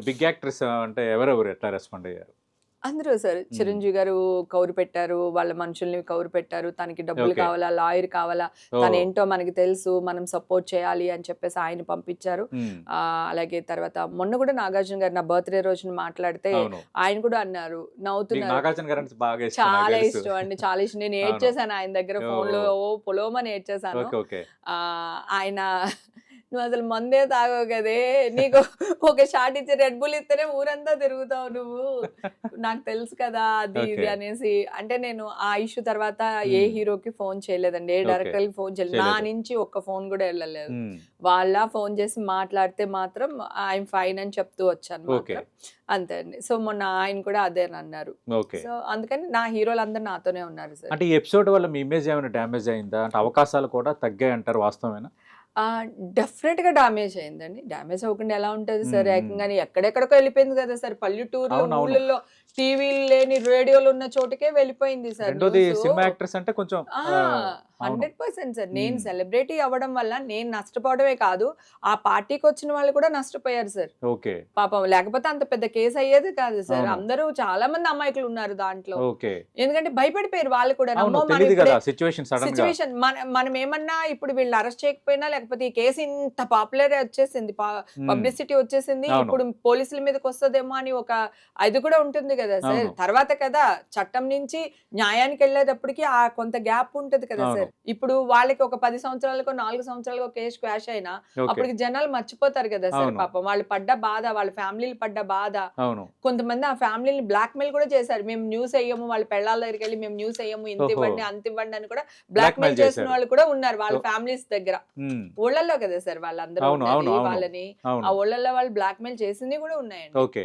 Big actress అంటే ఎవరెవరు ఎట్లా రెస్పాండ్ అయ్యారు? అందరూ సార్. చిరంజీవి గారు కౌరు పెట్టారు వాళ్ళ మనుషుల్ని కౌరు పెట్టారు తనకి డబ్బులు. కావాలా లాయర్ కావాలా తను ఏంటో మనకి తెలుసు మనం సపోర్ట్ చేయాలి అని చెప్పేసి ఆయన పంపించారు. అలాగే తర్వాత మొన్న కూడా నాగార్జున గారు నా బర్త్డే రోజున మాట్లాడితే ఆయన కూడా అన్నారు నవ్వుతున్నారు. చాలా. ఇష్టం అండి చాలా ఇష్టం. నేను అవును. ఏడ్చేసాను ఆయన దగ్గర. ఫోన్లో ఓ పొలోమని ఓకే. ఆ ఆయన నువ్వు అసలు మందే తాగవు కదే. నీకు ఒక షాట్ ఇచ్చి రెడ్ బుల్ ఇస్తేనే ఊరంతా తిరుగుతావు నువ్వు. నాకు తెలుసు కదా అది ఇది. అనేసి. అంటే నేను ఆ ఇష్యూ తర్వాత ఏ. హీరోకి ఫోన్ చేయలేదండి. ఏ. డైరెక్టర్ ఫోన్ చేయలేదు. నా. నుంచి ఒక్క ఫోన్ కూడా వెళ్ళలేదు. వాళ్ళ ఫోన్ చేసి మాట్లాడితే మాత్రం ఆయన ఫైన్ అని చెప్తూ వచ్చాను. అంతే అండి. సో మొన్న ఆయన కూడా అదే అన్నారు. సో అందుకని నా హీరోలు అందరు నాతోనే ఉన్నారు సార్. అంటే ఈ ఎపిసోడ్ వల్ల మీ ఇమేజ్ ఏమైనా డ్యామేజ్ అయిందా? అంటే అవకాశాలు కూడా తగ్గాయి అంటారు వాస్తవమేనా? డెఫినెట్గా డామేజ్ అయిందండి. డామేజ్ అవ్వకుండా ఎలా ఉంటది సార్. ఏకంగానే ఎక్కడెక్కడికో వెళ్ళిపోయింది కదా సార్. పల్లెటూరులో. ఊళ్ళల్లో టీవీలు లేని రేడియోలు ఉన్న చోటుకే వెళ్ళిపోయింది సార్ రెండోది సినిమా యాక్ట్రెస్ అంటే కొంచెం ఆ, అవును. Hundred percent sir. నేను. సెలబ్రిటీ అవ్వడం వల్ల నేను నష్టపోవడమే కాదు ఆ పార్టీకి వచ్చిన వాళ్ళు కూడా నష్టపోయారు సార్. ఓకే. పాపం లేకపోతే అంత పెద్ద కేసు అయ్యేది కాదు సార్. అందరూ చాలా మంది అమ్మాయికులు ఉన్నారు దాంట్లో. ఎందుకంటే భయపడిపోయారు వాళ్ళు కూడా. సిచ్యువేషన్ మనం ఏమన్నా ఇప్పుడు వీళ్ళు అరెస్ట్ చేయకపోయినా లేకపోతే ఈ కేసు ఇంత పాపులర్ వచ్చేసింది పబ్లిసిటీ వచ్చేసింది. ఇప్పుడు పోలీసుల మీదకి వస్తుందేమో అని ఒక అది కూడా ఉంటుంది కదా సార్. తర్వాత కదా చట్టం నుంచి న్యాయానికి వెళ్ళేటప్పటికి ఆ కొంత గ్యాప్ ఉంటది కదా. సార్ ఇప్పుడు వాళ్ళకి ఒక పది సంవత్సరాలకు నాలుగు సంవత్సరాలకు కేసు క్వాష్ అయినా అప్పటికి జనాలు మర్చిపోతారు కదా సార్. పాపం వాళ్ళు పడ్డ బాధ వాళ్ళ ఫ్యామిలీలు పడ్డ బాధ కొంతమంది ఆ ఫ్యామిలీని బ్లాక్ మెయిల్ కూడా చేశారు మేము న్యూస్ అయ్యాము వాళ్ళ పెళ్ళాల దగ్గరికి వెళ్ళి మేము న్యూస్ అయ్యాము ఇంత. ఇవ్వండి అంత ఇవ్వండి అని కూడా బ్లాక్ మెయిల్ చేసిన. వాళ్ళు కూడా ఉన్నారు వాళ్ళ. ఫ్యామిలీస్ దగ్గర ఊళ్ళల్లో కదా సార్ వాళ్ళందరూ అవును, అవును, ఉన్నది, అవును. వాళ్ళని ఆ ఊళ్ళల్లో వాళ్ళు బ్లాక్ మెయిల్ చేసింది కూడా ఉన్నాయండి. ఓకే.